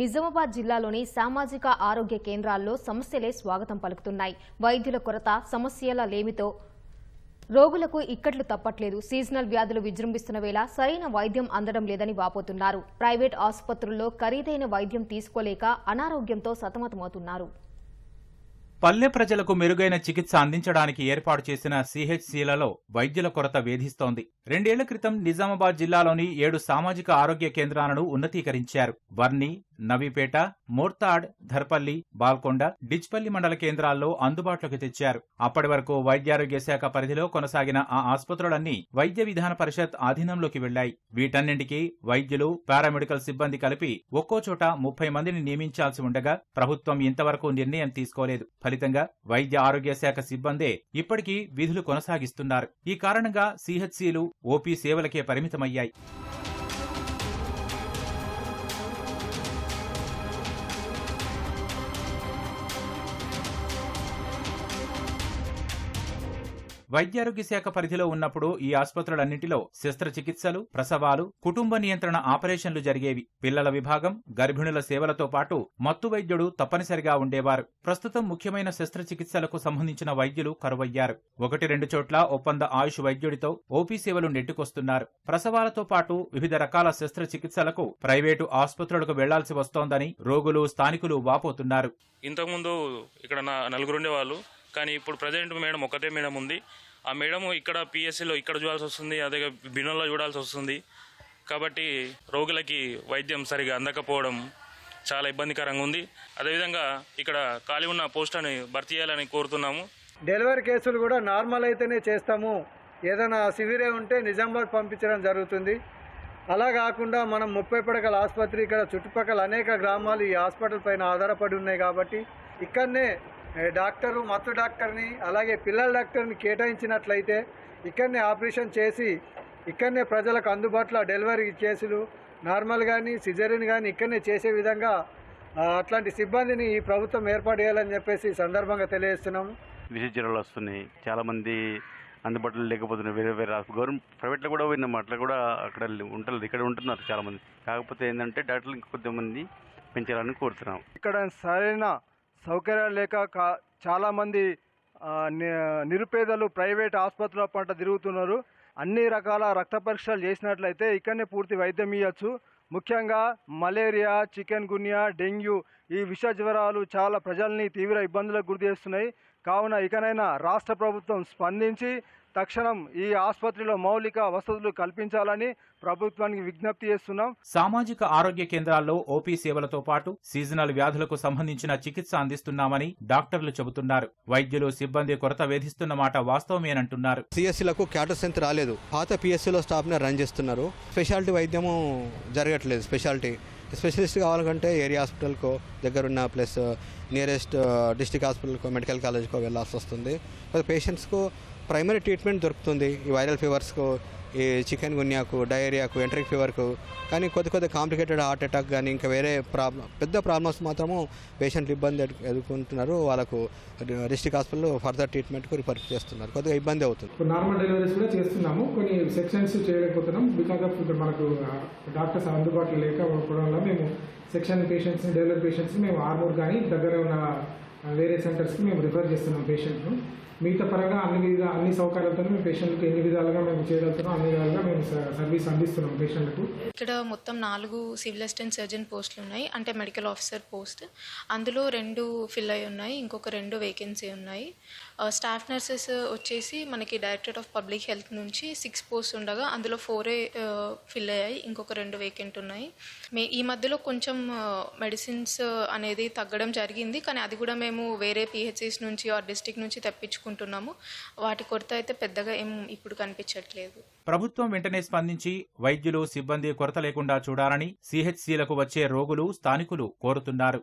నిజామాబాద్ జిల్లాలోని సామాజిక ఆరోగ్య కేంద్రాల్లో సమస్యలే స్వాగతం పలుకుతున్నాయి. వైద్యుల కొరత సమస్యల లేమితో రోగులకు ఇక్కట్లు తప్పట్లేదు. సీజనల్ వ్యాధులు విజృంభిస్తున్న వేళ సరైన వైద్యం అందడం లేదని వాపోతున్నారు. ప్రైవేట్ ఆసుపత్రుల్లో ఖరీదైన వైద్యం తీసుకోలేక అనారోగ్యంతో సతమతమవుతున్నారు. పల్లె ప్రజలకు మెరుగైన చికిత్స అందించడానికి ఏర్పాటు చేసిన సిహెచ్సిలలో వైద్యుల కొరత వేధిస్తోంది. రెండేళ్ళ క్రితం నిజామాబాద్ జిల్లాలోని ఏడు సామాజిక ఆరోగ్య కేంద్రాలను ఉన్నతీకరించారు. వర్ని నవీపేట మోర్తాడ్ ధర్పల్లి బాల్కొండ డిచ్పల్లి మండల కేంద్రాల్లో అందుబాటులోకి తెచ్చారు. అప్పటి వరకు వైద్యారోగ్య శాఖ పరిధిలో కొనసాగిన ఆ ఆసుపత్రులన్నీ వైద్య విధాన పరిషత్ ఆధీనంలోకి వెళ్ళాయి వీటన్నింటికీ వైద్యులు పారామెడికల్ సిబ్బంది కలిపి ఒక్కో చోట ముప్పై మందిని నియమించాల్సి ఉండగా ప్రభుత్వం ఇంతవరకు నిర్ణయం తీసుకోలేదు. ఫలితంగా వైద్య ఆరోగ్య శాఖ సిబ్బందే ఇప్పటికీ విధులు కొనసాగిస్తున్నారు. ఈ కారణంగా సిహెచ్సిలు ఓపీ సేవలకే పరిమితమయ్యాయి. వైద్యారోగ్య శాఖ పరిధిలో ఉన్నప్పుడు ఈ ఆసుపత్రులన్నింటిలో శస్త్రచికిత్సలు ప్రసవాలు కుటుంబ నియంత్రణ ఆపరేషన్లు జరిగేవి. పిల్లల విభాగం గర్భిణుల సేవలతో పాటు మత్తు వైద్యుడు తప్పనిసరిగా ఉండేవారు. ప్రస్తుతం ముఖ్యమైన శస్త్రచికిత్సలకు సంబంధించిన వైద్యులు కరువయ్యారు. ఒకటి రెండు చోట్ల ఒప్పంద ఆయుష్ వైద్యుడితో ఓపీ సేవలు నెట్టుకొస్తున్నారు. ప్రసవాలతో పాటు వివిధ రకాల శస్త్రచికిత్సలకు ప్రైవేటు ఆసుపత్రులకు వెళ్ళాల్సి వస్తోందని రోగులు స్థానికులు వాపోతున్నారు. ఇంతకుముందు ఇక్కడ నా నలుగురు కానీ ఇప్పుడు ప్రజెంట్ మేడం ఒకటే మేడం ఉంది. ఆ మేడం ఇక్కడ పిఎస్సిలో ఇక్కడ చూడాల్సి వస్తుంది అదే బినోలో చూడాల్సి వస్తుంది. కాబట్టి రోగులకి వైద్యం సరిగా అందకపోవడం చాలా ఇబ్బందికరంగా ఉంది. అదేవిధంగా ఇక్కడ ఖాళీ ఉన్న పోస్టుని భర్తీ చేయాలని కోరుతున్నాము. డెలివరీ కేసులు కూడా నార్మల్ అయితేనే చేస్తాము. ఏదైనా సివిరే ఉంటే నిజామాబాద్ పంపించడం జరుగుతుంది. అలా కాకుండా మనం ముప్పై పడకల ఆసుపత్రి ఇక్కడ చుట్టుపక్కల అనేక గ్రామాలు ఈ హాస్పిటల్ పైన ఆధారపడి ఉన్నాయి కాబట్టి ఇక్కడనే డాక్టరు మత్తు డాక్టర్ని అలాగే పిల్లల డాక్టర్ని కేటాయించినట్లయితే ఇక్కడనే ఆపరేషన్ చేసి ఇక్కడనే ప్రజలకు అందుబాటులో డెలివరీ కేసులు నార్మల్ కానీ సిజరిన్ కానీ ఇక్కడనే చేసే విధంగా అట్లాంటి సిబ్బందిని ఈ ప్రభుత్వం ఏర్పాటు చేయాలని చెప్పేసి సందర్భంగా తెలియజేస్తున్నాము. విష జ్వరాలు వస్తున్నాయి. చాలా మంది అందుబాటులో లేకపోతున్నాయి వేరే వేరే గవర్నమెంట్ ప్రైవేట్లో కూడా పోయినాం అట్లా కూడా అక్కడ ఉంటుంది ఇక్కడ ఉంటున్నారు చాలా మంది కాకపోతే ఏంటంటే డాక్టర్లు ఇంకొద్దిమంది పెంచాలని కోరుతున్నాం. ఇక్కడ సరైన సౌకర్యాలు లేక చాలామంది ని- నిరుపేదలు ప్రైవేట్ ఆసుపత్రుల పంట తిరుగుతున్నారు. అన్ని రకాల రక్త పరీక్షలు చేసినట్లయితే ఇక్కడనే పూర్తి వైద్యం ఇవ్వచ్చు ముఖ్యంగా మలేరియా చికెన్ గున్యా డెంగ్యూ ఈ విష జ్వరాలు చాలా ప్రజల్ని తీవ్ర ఇబ్బందులకు గురి చేస్తున్నాయి. కావున ఇకనైనా రాష్ట్ర ప్రభుత్వం స్పందించి తక్షణం ఈ ఆసుపత్రిలో మౌలిక వసతులు కల్పించాలని ప్రభుత్వానికి విజ్ఞప్తి చేస్తున్నాం. సామాజిక ఆరోగ్య కేంద్రాల్లో ఓపీ సేవలతో పాటు సీజనల్ వ్యాధులకు సంబంధించిన చికిత్స అందిస్తున్నామని డాక్టర్లు చెబుతున్నారు. వైద్యులు సిబ్బంది కొరత వేధిస్తున్న మాట వాస్తవమేనంటున్నారు. సిఎస్సీలకు క్యాటర్ స్ట్రెంత్ రాలేదు. పాత పిఎస్సీలో స్టాఫ్ని రన్ చేస్తున్నారు. స్పెషాలిటీ వైద్యము జరగట్లేదు స్పెషాలిటీ. స్పెషలిస్ట్ కావాలంటే ఏరియా హాస్పిటల్కో దగ్గరున్న ప్లస్ నియరెస్ట్ డిస్టిక్ హాస్పిటల్కో మెడికల్ కాలేజ్కో వెళ్ళాల్సి వస్తుంది పేషెంట్స్కు ప్రైమరీ ట్రీట్మెంట్ దొరుకుతుంది. ఈ వైరల్ ఫీవర్స్కు ఈ చికెన్ గున్యాకు డయేరియాకు ఎంట్రిక్ ఫీవర్కు. కానీ కొద్ది కొద్ది కాంప్లికేటెడ్ హార్ట్ అటాక్ కానీ ఇంకా వేరే ప్రాబ్లం పెద్ద ప్రాబ్లమ్స్ మాత్రము పేషెంట్లు ఇబ్బంది ఎదుర్కొంటున్నారు. వాళ్ళకు డిస్టిక్ హాస్పిటల్లో ఫర్దర్ ట్రీట్మెంట్కు రిఫర్ చేస్తున్నారు. కొద్దిగా ఇబ్బంది అవుతుంది. నార్మల్ డెలివరీస్ కూడా చేస్తున్నాము. కొన్ని సెక్షన్స్ చేయలేకపోతున్నాం. బికాస్ ఆఫ్ ఇప్పుడు మనకు డాక్టర్స్ అందుబాటులో లేకపోవడం వల్ల మేము సెక్షన్ పేషెంట్స్ని డెలివరీ పేషెంట్స్ని మేము ఆర్మూర్ కానీ దగ్గర ఉన్న వేరే సెంటర్స్కి మేము రిఫర్ చేస్తున్నాం పేషెంట్ను మిగతా పరంగా అన్ని విధ అన్ని సౌకర్యాలతో మేము పేషెంట్కి ఎన్ని విధాలుగా మేము చేయగలుగుతున్నాం అన్ని విధాలుగా మేము సర్వీస్ అందిస్తున్నాం పేషెంట్లకు ఇక్కడ మొత్తం నాలుగు సివిల్ అసిస్టెంట్ సర్జన్ పోస్టులు ఉన్నాయి. అంటే మెడికల్ ఆఫీసర్ పోస్ట్ అందులో రెండు ఫిల్ అయి ఉన్నాయి. ఇంకొక రెండు వేకెన్సీ ఉన్నాయి. స్టాఫ్ నర్సెస్ వచ్చేసి మనకి డైరెక్టరేట్ ఆఫ్ పబ్లిక్ హెల్త్ నుంచి సిక్స్ పోస్ట్ ఉండగా అందులో ఫోరే ఫిల్ అయ్యాయి. ఇంకొక రెండు వేకెంట్ ఉన్నాయి. మే ఈ మధ్యలో కొంచెం మెడిసిన్స్ అనేది తగ్గడం జరిగింది. కానీ అది కూడా మేము మేము వేరే పిహెచ్సిస్ నుంచి ఆ డిస్టిక్ నుంచి తెప్పించుకుంటున్నాము. వాటి కొరత అయితే పెద్దగా ఏం ఇప్పుడు కనిపించట్లేదు. ప్రభుత్వం వెంటనే స్పందించి వైద్యులు సిబ్బంది కొరత లేకుండా చూడాలని సిహెచ్సిలకు వచ్చే రోగులు స్థానికులు కోరుతున్నారు.